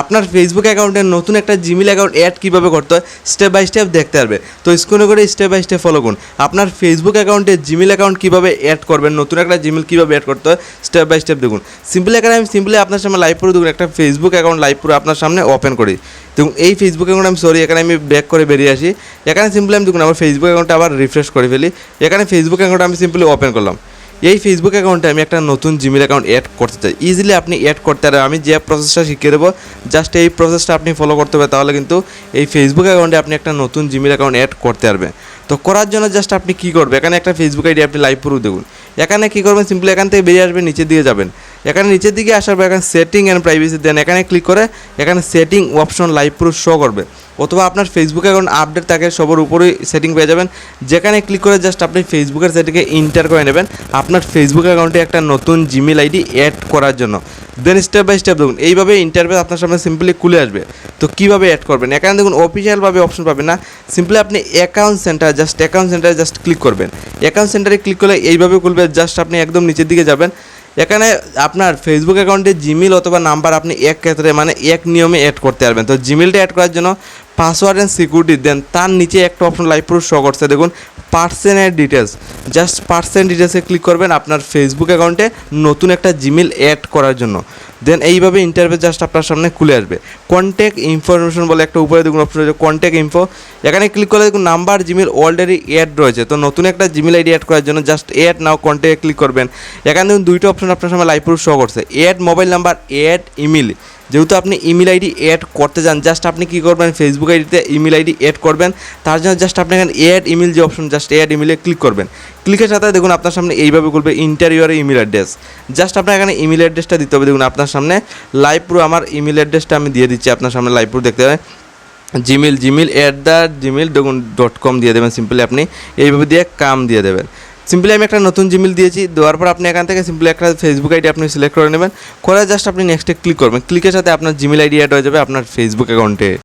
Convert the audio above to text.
আপনার ফেসবুক অ্যাকাউন্টে নতুন একটা জিমেল অ্যাকাউন্ট অ্যাড কীভাবে করতে হয় স্টেপ বাই স্টেপ দেখতে পারবে। তো স্ক্রিনে করে স্টেপ বাই স্টেপ ফলো করুন। আপনার ফেসবুক অ্যাকাউন্টে জিমেল অ্যাকাউন্ট কীভাবে অ্যাড করবেন, নতুন একটা জিমেল কীভাবে অ্যাড করতে হয় স্টেপ বাই স্টেপ দেখুন। সিম্পলি এখানে আমি সিম্পলি আপনার সামনে লাইভ পুরো দেখুন একটা ফেসবুক অ্যাকাউন্ট লাইভ পুরো আপনার সামনে ওপেন করি। দেখুন, এই ফেসবুক অ্যাকাউন্ট আমি সরি এখানে আমি ব্যাক করে বেরিয়ে আসি। এখানে সিম্পলি আমি দেখুন, আমার ফেসবুক অ্যাকাউন্টটা আবার রিফ্রেশ করে ফেলি। এখানে ফেসবুক অ্যাকাউন্ট আমি সিম্পলি ওপেন করলাম। এই ফেসবুক অ্যাকাউন্টে আমি একটা নতুন জিমেল অ্যাকাউন্ট অ্যাড করতে চাই। ইজিলি আপনি অ্যাড করতে পারেন। আমি যে প্রসেসটা শিখিয়ে দেবো জাস্ট এই প্রসেসটা আপনি ফলো করতে হবে, তাহলে কিন্তু এই ফেসবুক অ্যাকাউন্টে আপনি একটা নতুন জিমেল অ্যাকাউন্ট অ্যাড করতে পারবেন। তো করার জন্য জাস্ট আপনি কী করবেন এখানে একটা ফেসবুক আইডি আপনি লাইভ পুরো দেখুন। এখানে কী করবেন? সিম্পলি এখান থেকে বেরিয়ে আসবেন নিচে দিয়ে যাবেন। এখানে নিচের দিকে আসার পর এখানে সেটিং অ্যান্ড প্রাইভেসি দেন। এখানে ক্লিক করে এখানে setting option live proof show করবে। অথবা আপনার ফেসবুক অ্যাকাউন্ট আপডেট থাকে, সবার উপরেই সেটিং পেয়ে যাবেন। যেখানে ক্লিক করে জাস্ট আপনি ফেসবুকের সেটিংকে ইন্টার করে নেবেন। আপনার ফেসবুক অ্যাকাউন্টে একটা নতুন জিমেল আইডি অ্যাড করার জন্য। দেন স্টেপ বাই স্টেপ দেখুন, এইভাবে ইন্টারভেস আপনার সামনে সিম্পলি খুলে আসবে। তো কীভাবে অ্যাড করবেন? এখানে দেখুন অফিসিয়ালভাবে অপশন পাবেন না। সিম্পলি আপনি অ্যাকাউন্ট সেন্টার জাস্ট অ্যাকাউন্ট সেন্টারে জাস্ট ক্লিক করবেন। অ্যাকাউন্ট সেন্টারে ক্লিক করলে এইভাবে খুলবে জাস্ট আপনি একদম নিচের দিকে যাবেন। এখানে আপনার ফেসবুক অ্যাকাউন্টে জিমেল অথবা নাম্বার আপনি এক ক্ষেত্রে মানে এক নিয়মে অ্যাড করতে পারবেন। তো জিমেলটা অ্যাড করার জন্য পাসওয়ার্ড অ্যান্ড সিকিউরিটি দেন। তার নিচে একটা অপশন লাইভ প্রুফ শো করছে। দেখুন পার্সেন্টের ডিটেলস জাস্ট পার্সেন্ট ডিটেলসে ক্লিক করবেন আপনার ফেসবুক অ্যাকাউন্টে নতুন একটা জিমেল অ্যাড করার জন্য। দেন এইভাবে ইন্টারভিউ জাস্ট আপনার সামনে খুলে আসবে। কন্ট্যাক্ট ইনফরমেশন বলে একটা উপরে দেখুন অপশন রয়েছে কন্ট্যাক্ট ইনফো এখানে ক্লিক করলে দেখুন নাম্বার জিমেল অলরেডি অ্যাড রয়েছে। তো নতুন একটা জিমেল আইডি অ্যাড করার জন্য জাস্ট অ্যাড নাও কন্ট্যাক্টে ক্লিক করবেন। এখানে দেখুন দুইটা অপশন আপনার সামনে লাইভ প্রুফ শো করছে। Add mobile number add email যেহেতু আপনি ইমেল আইডি অ্যাড করতে চান জাস্ট আপনি কী করবেন ফেসবুক আইডিতে ইমেল আইডি অ্যাড করবেন, তার জন্য জাস্ট আপনি এখানে অ্যাড ইমেল যে অপশন জাস্ট অ্যাড ইমেলে ক্লিক করবেন। ক্লিকের সাথে দেখুন আপনার সামনে এইভাবে করবে ইন্টারিয়র ইমেল অ্যাড্রেস জাস্ট আপনার এখানে ইমেল অ্যাড্রেসটা দিতে হবে। দেখুন আপনার সামনে লাইভ আমার ইমেল অ্যাড্রেসটা আমি দিয়ে দিচ্ছি। আপনার সামনে লাইভ দেখতে হবে। Gmail Gmail at the Gmail dot com দিয়ে দেবেন। সিম্পলি আপনি এইভাবে দিয়ে কাম দিয়ে দেবেন। সিম্পলি আমি একটা নতুন জিমেল দিয়েছি, দেওয়ার পর আপনি এখান থেকে সিম্পলি একটা ফেসবুক আইডি আপনি সিলেক্ট করে নেবেন। করে জাস্ট আপনি নেক্সটে ক্লিক করবেন। ক্লিকের সাথে আপনার জিমেল আইডি অ্যাড হয়ে যাবে আপনার ফেসবুক অ্যাকাউন্টে